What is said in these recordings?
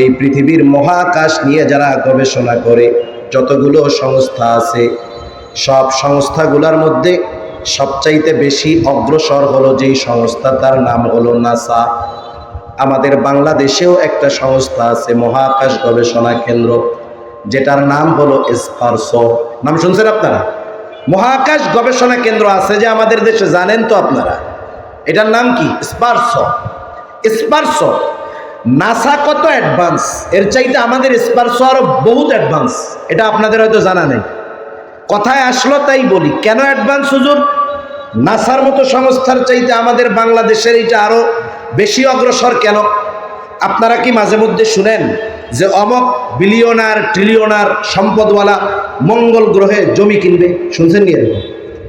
এই পৃথিবীর মহাকাশ নিয়ে যারা গবেষণা করে, যতগুলো সংস্থা আছে, সব সংস্থাগুলোর মধ্যে সবচাইতে বেশি অগ্রসর হলো যেই সংস্থা, তার নাম হলো নাসা। আমাদের বাংলাদেশেও একটা সংস্থা আছে, মহাকাশ গবেষণা কেন্দ্র, যেটার নাম হলো স্পার্সো। নাম শুনছেন আপনারা? মহাকাশ গবেষণা কেন্দ্র আছে যে আমাদের দেশে, জানেন তো আপনারা? এটার নাম কি? স্পার্সো। স্পার্সো নাসা কত অ্যাডভান্স এর চাইতে আমাদের স্পার্সো আরও বহুত অ্যাডভান্স এটা আপনাদের হয়তো জানা নেই। কথায় আসলো তাই বলি, কেন অ্যাডভান্স হুজুর? নাসার মতো সংস্থার চাইতে আমাদের বাংলাদেশের এটা আরও বেশি অগ্রসর কেন? আপনারা কি মাঝে মধ্যে শুনেন যে অমক বিলিয়নার ট্রিলিয়নার সম্পদওয়ালা মঙ্গল গ্রহে জমি কিনবে? শুনছেন কি এরকম?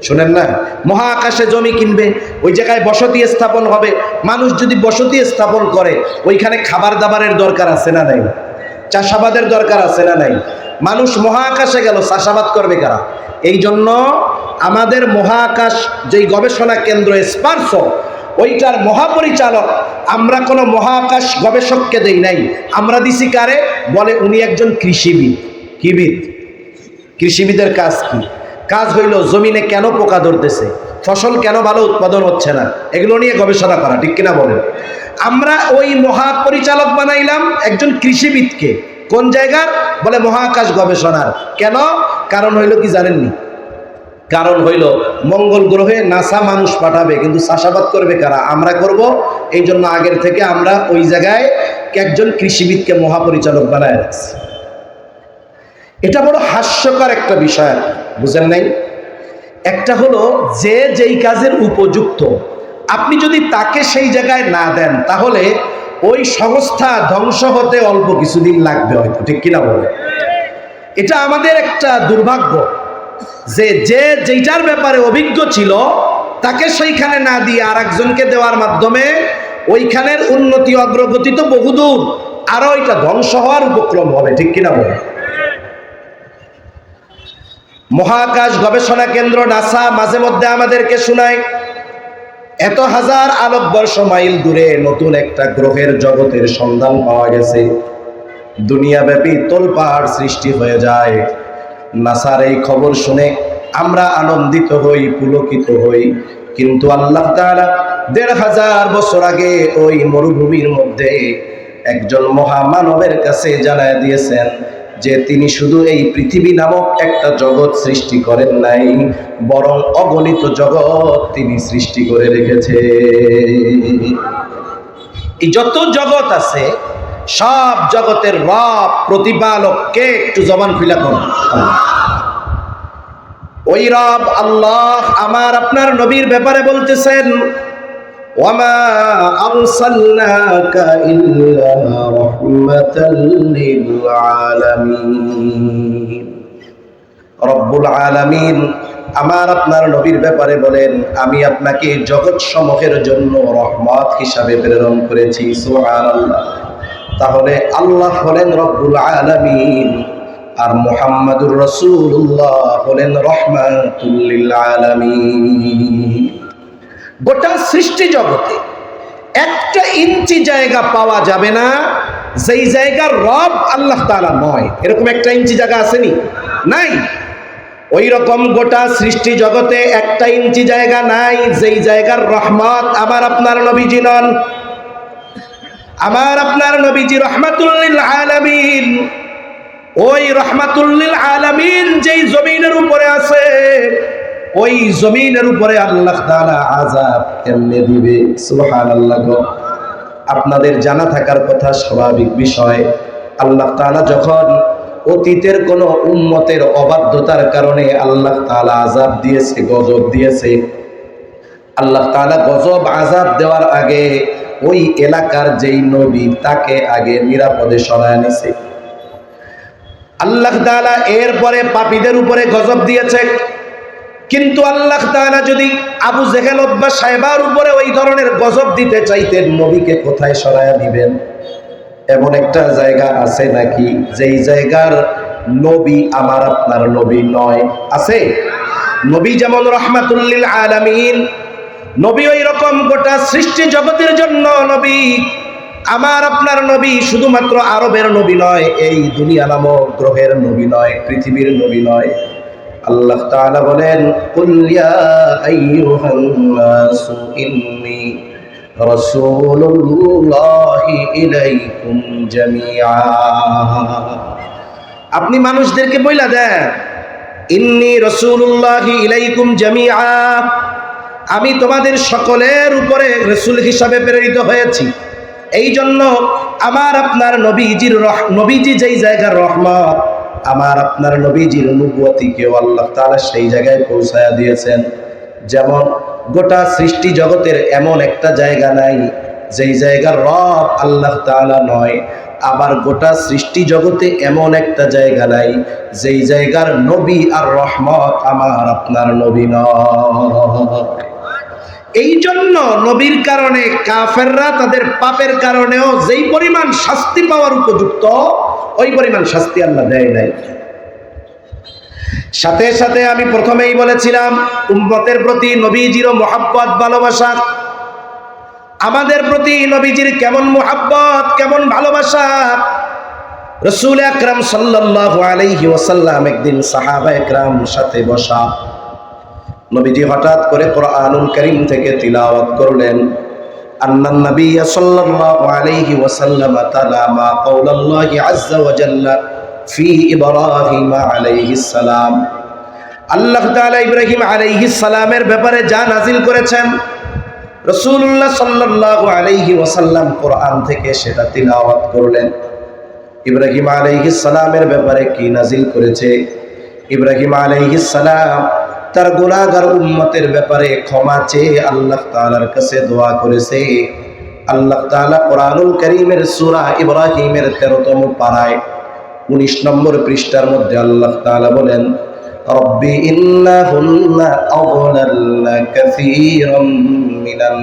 শোনেন না, মহাকাশে জমি কিনবে, ওই জায়গায় বসতি স্থাপন হবে, মানুষ যদি বসতি স্থাপন করে, ওইখানে খাবার দাবারের দরকার আছে না নাই? চাষাবাদের দরকার আছে না নাই? মানুষ মহাকাশে গেল, চাষাবাদ করবে কারা? এই জন্য আমাদের মহাকাশ যেই গবেষণা কেন্দ্র স্পার্শ ওইটার মহাপরিচালক, আমরা কোনো মহাকাশ গবেষককে দেই নাই। আমরা দিছি কারে? বলে উনি একজন কৃষিবিদ। কিবিদ কৃষিবিদের কাজ কি? কাজ হইল, জমিনে কেন পোকা ধরতেছে? ফসল কেন ভালো উৎপাদন হচ্ছে না? এগুলো নিয়ে গবেষণা করা, ঠিক কিনা বলেন? আমরা ওই মহাপরিচালক বানাইলাম একজন কৃষিবিদকে। কোন জায়গার? বলে মহাকাশ গবেষণার। কেন? কারণ হইল কি জানেননি? কারণ হইল মঙ্গল গ্রহে নাসা মানুষ পাঠাবে, কিন্তু চাষাবাদ করবে কারা? আমরা করব। এই জন্য আগের থেকে আমরা ওই জায়গায় একজন কৃষিবিদকে মহাপরিচালক বানায় রাখছি। এটা বড় হাস্যকর একটা বিষয়। বুঝেন নাই? একটা হলো যে যেই কাজের উপযুক্ত, আপনি যদি তাকে সেই জায়গায় না দেন, তাহলে ওই সংস্থা ধ্বংস হতে অল্প কিছুদিন লাগবে হয়তো, ঠিক কিনা বলে এটা আমাদের একটা দুর্ভাগ্য যে যে যেইটার ব্যাপারে অভিজ্ঞ ছিল, তাকে সেইখানে না দিয়ে আর একজনকে দেওয়ার মাধ্যমে ওইখানের উন্নতি অগ্রগতি তো বহুদূর আরও এটা ধ্বংস হওয়ার উপক্রম হবে, ঠিক কিনা বলে মহাকাশ গবেষণা কেন্দ্র নাসা মাঝে মধ্যে আমাদেরকে শোনায়, এত হাজার আলোকবর্ষ মাইল দূরে নতুন একটা গ্রহের জগতের সন্ধান পাওয়া গেছে। দুনিয়াব্যাপী তোলপাহাড় সৃষ্টি হয়ে যায়। নাসার এই খবর শুনে আমরা আনন্দিত হই, পুলকিত হই। কিন্তু আল্লাহ তাআলা দেড় হাজার বছর আগে ওই মরুভূমির মধ্যে একজন মহামানবের কাছে জানায় দিয়েছেন যে তিনি শুধু এই পৃথিবী নামক একটা জগৎ সৃষ্টি করেন নাই, বরং অগণিত জগৎ তিনি সৃষ্টি করে রেখেছে এই যত জগৎ আছে, সব জগতের রব, প্রতিপালক, কে একটু জবান খুলা করুন ওই রব আল্লাহ আমার আপনার নবীর ব্যাপারে বলতেছেন আরসালনাকা ইল্লা রাহমাতাল লিল আলামিন রব্বুল আলামিন আমার আপনার নবীর ব্যাপারে বলেন, আমি আপনাকে জগৎ সমূহের জন্য রহমত হিসাবে প্রেরণ করেছি তাহলে আল্লাহ হলেন রব্বুল আলমিন, আর মোহাম্মদুর রাসূলুল্লাহ হলেন রহমাতুল্লিল আলামিন। গোটা সৃষ্টি জগতে একটা ইঞ্চি জায়গা পাওয়া যাবে না, যেই জায়গার রব আল্লাহ তাআলা নয়। এরকম একটা ইঞ্চি জায়গা আসেনি? নাই। ওই রকম গোটা সৃষ্টি জগতে একটা ইঞ্চি জায়গা নাই, যেই জায়গার রহমত আমার আপনার নবীজি নন। আমার আপনার নবীজি রহমাতুল্লিল আলামিন। ওই রহমাতুল্লিল আলামিন যেই জমিনের উপরে আছে ওই জমিনের উপরে আল্লাহ তাআলা আযাব দিবে? সুবহানাল্লাহ গো। আপনাদের জানা থাকার কথা স্বাভাবিক বিষয়। আল্লাহ তাআলা যখন অতীতের কোন উম্মতের অবাধ্যতার কারণে আল্লাহ তাআলা আযাব দিয়েছে, গজব দিয়েছে, আল্লাহ তাআলা গজব আযাব দেওয়ার আগে ওই এলাকার যেই নবী তাকে আগে নিরাপদে সরায় নিছে। আল্লাহ তাআলা এরপরে পাপীদের উপরে গজব দিয়েছে। কিন্তু আল্লাহ তাআলা যদি আবু জেহেল বা সাহেবার উপরে ওই ধরনের গজব দিতে চাইতেন, নবীকে কোথায় সরায়া দিবেন? এমন একটা জায়গা আছে নাকি? যেই জায়গার নবী আমার আপনার নবী নয়, আছে? নবী যেমন রহমাতুল্লিল আলামিন, নবী ওই রকম গোটা সৃষ্টি জগতের জন্য নবী, আমার আপনার নবী শুধুমাত্র আরবের নবী নয়, এই দুনিয়া নামক গ্রহের নবী নয়, পৃথিবীর নবী নয়। আল্লাহ তাআলা বলেন, কুল ইয়া আইয়ুহান নাসু ইন্নী রাসূলুল্লাহি ইলাইকুম জামিআ। আপনি মানুষদেরকে বইলা দেন, ইন্নি রাসূলুল্লাহি ইলাইকুম জামিআ। আমি তোমাদের সকলের উপরে রসুল হিসাবে প্রেরিত হয়েছি। এই জন্য আমার আপনার নবীজির নবীজি যেই জায়গার রহমত আমার আপনার নবীজির অনুভূতিকেও আল্লাহ তাআলা সেই জায়গায় পৌঁছায়া দিয়েছেন। যেমন গোটা সৃষ্টি জগতের এমন একটা জায়গা নাই, যেই জায়গার রব আল্লাহ তাআলা নয়। আবার গোটা সৃষ্টি জগতে এমন একটা জায়গা নাই, যেই জায়গার নবী আর রহমত আমার আপনার নবী এই জন্য নবীর কারণে কাফেররা তাদের পাপের কারণেও যেই পরিমাণ শাস্তি পাওয়ার উপযুক্ত ওই পরিমাণ শাস্তি আল্লাহ দেয় নাই। সাথে সাথে আমি প্রথমেই বলেছিলাম, উম্মতের প্রতি নবীজিরও মোহাব্বত, ভালোবাসা। আমাদের প্রতি নবীজির কেমন মোহাব্বত, কেমন ভালোবাসা? রসুল আকরাম সাল্লাল্লাহু আলাইহি ওয়াসাল্লাম একদিন সাহাবা একরাম সাথে বসা। নবীজি হঠাৎ করে কোরআনুল করিম থেকে তিলাওয়াত করলেন। আন্নান নবী সাল্লাল্লাহু আলাইহি ওয়াসাল্লাম তালা মা কওলাল্লাহি আযজা ওয়া জাল্লা ফি ইব্রাহিম আলাইহিস সালাম। আল্লাহ তাআলা ইব্রাহিম আলাইহিস সালামের ব্যাপারে যা নাজিল করেছেন, রাসূলুল্লাহ সাল্লাল্লাহু আলাইহি ওয়াসাল্লাম কোরআন থেকে সেটা তিলাওয়াত করলেন। ইব্রাহিম আলাইহিস সালামের ব্যাপারে কি নাজিল করেছে? ইব্রাহিম আলাইহিস সালাম তার গোলাগার উম্মতের ব্যাপারে ক্ষমা চেয়ে আল্লাহ তাআলার কাছে দোয়া করেছে। আল্লাহ তাআলা কোরআনুল করিমের সূরা ইব্রাহিমের 13তম পারায় 19 নম্বর পৃষ্ঠার মধ্যে আল্লাহ তাআলা বলেন, রব্বি ইন্নাহুন্না আযলাল্না কাসীরাম মিনান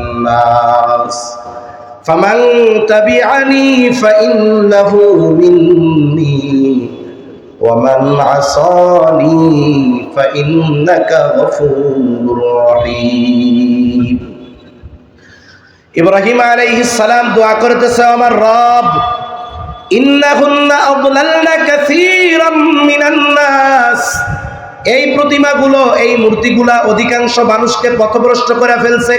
মিন্নী ومن عصاني فإنك غفور رحيم ইব্রাহিম আলাইহিস সালাম দোয়া করতেছে আমার রব ইন্নাহুন্না আদলালনা কাসীরাম মিনান নাস এই প্রতিমাগুলো এই মূর্তিগুলা অধিকাংশ মানুষকে পথভ্রষ্ট করে ফেলছে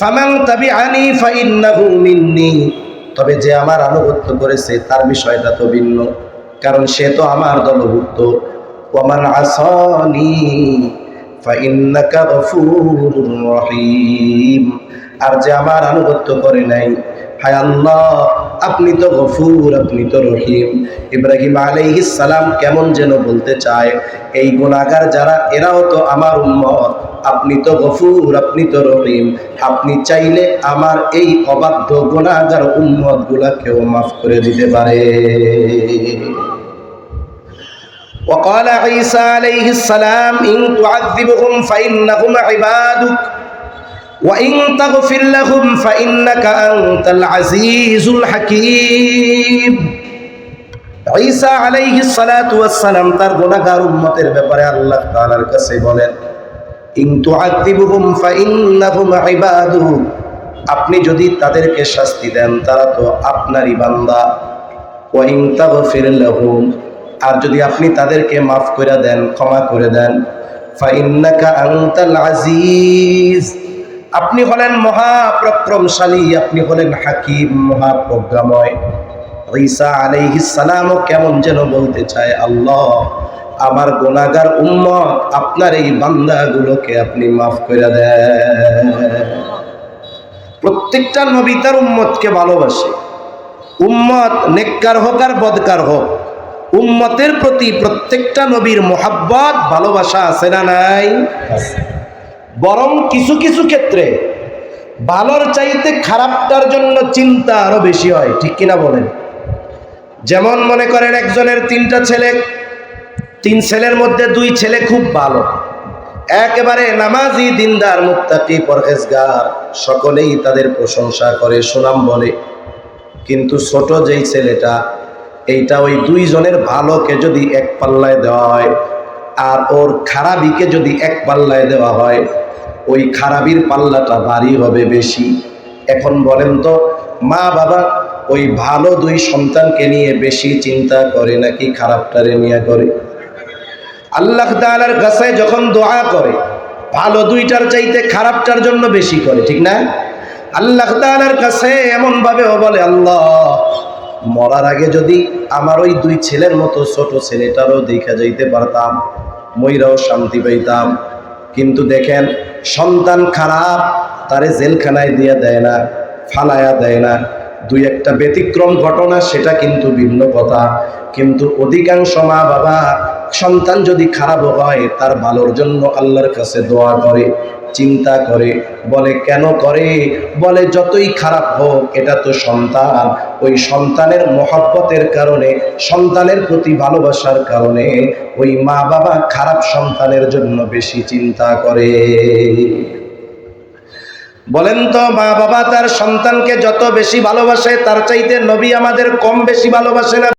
ফামান তাবিআনি ফাইন্নাহু মিন্নি তবে যে আমার আনুগত্য করেছে তার বিষয়টা তো ভিন্ন কারণ সে তো আমার দলভুক্ত। ওমান আসানি রহিম। আর যে আমার আনুগত্য করে নাই, হায় আপনি তো গফুর, আপনি তো রহিম। ইব্রাহিম আলাইহিস সালাম কেমন যেন বলতে চায়, এই গুণাগার যারা, এরাও তো আমার উম্মত। আপনি তো গফুর আপনি তো রহিম আপনি চাইলে আমার এই অবাধ্য গুণাগার উম্মত গুলাকেও মাফ করে দিতে পারে وقال عيسى عليه السلام إن تعذبهم فإنهم عبادك وإن تغفر لهم فإنك أنت العزيز الحكيم ঈসা আলাইহিস সালাতু ওয়াসসালাম তার গুনাহগার উম্মতের ব্যাপারে আল্লাহ তাআলার কাছে বলেন আপনি যদি তাদেরকে শাস্তি দেন, তারা তো আপনারই বান্দা। আর যদি আপনি তাদেরকে মাফ করে দেন, ক্ষমা করে দেন আপনি হলেন মহাপ্রক্রমশালী, আপনি হলেন হাকিম, মহাপ্রজ্ঞাময়। ঈসা আলাইহিস সালামও কেমন যেন বলতে চায়, আল্লাহ। আমার গোনাগার উম্মত, আপনার এই বান্দাগুলোকে আপনি মাফ করে দেন। প্রত্যেকটা নবী তার উম্মতকে ভালোবাসে। উম্মত নেককার হোক আর বদকার হোক, উম্মতের প্রতি প্রত্যেকটা নবীর মোহাব্বত, ভালোবাসা আছে না নাই? বরং কিছু কিছু ক্ষেত্রে ভালোর চাইতে খারাপটার জন্য চিন্তা আরও বেশি হয়, ঠিক কিনা বলেন? যেমন মনে করেন একজনের তিনটা ছেলে তিন ছেলের মধ্যে দুই ছেলে খুব ভালো। একেবারে নামাজি, দিনদার, মুত্তাকি, পরহেজগার, সকলেই তাদের প্রশংসা করে, সুনাম বলে। কিন্তু ছোট যেই ছেলেটা, এইটা ওই দুইজনের ভালোকে যদি এক পাল্লায় দেওয়া হয়, আর ওর খারাপিকে যদি এক পাল্লায় দেওয়া হয়, ওই খারাপির পাল্লাটা ভারী হবে বেশি। এখন বলেন তো, মা বাবা ওই ভালো দুই সন্তানকে নিয়ে বেশি চিন্তা করে নাকি খারাপটারে নিয়ে করে? আল্লাহ তাআলার কাছে যখন দোয়া করে, ভালো দুইটার চাইতে খারাপটার জন্য বেশি করে, ঠিক না? আল্লাহ তাআলার কাছে এমন ভাবেও বলে, আল্লাহ, মরার আগে যদি আমার ওই দুই ছেলের মতো ছোট ছেলেটারও দেখা যাইতে পারতাম ময়রাও শান্তি পাইতাম। কিন্তু দেখেন, সন্তান খারাপ, তারে জেলখানায় দিয়ে দেয় না, ফালায়া দেয় না। দুই একটা ব্যতিক্রম ঘটনা, সেটা কিন্তু ভিন্ন কথা। কিন্তু অধিকাংশ মা বাবা সন্তান যদি খারাপ হয়, তার ভালোর জন্য আল্লাহর কাছে দোয়া করে, চিন্তা করে, বলে, কেন করে? বলে, যতই খারাপ হোক, এটা তো সন্তান। ওই সন্তানের মহব্বতের কারণে, সন্তানের প্রতি ভালোবাসার কারণে, ওই মা বাবা খারাপ সন্তানের জন্য বেশি চিন্তা করে। বলেন তো মা বাবা তার সন্তানকে যত বেশি ভালোবাসে, তার চাইতে নবী আমাদের কম বেশি ভালোবাসে না?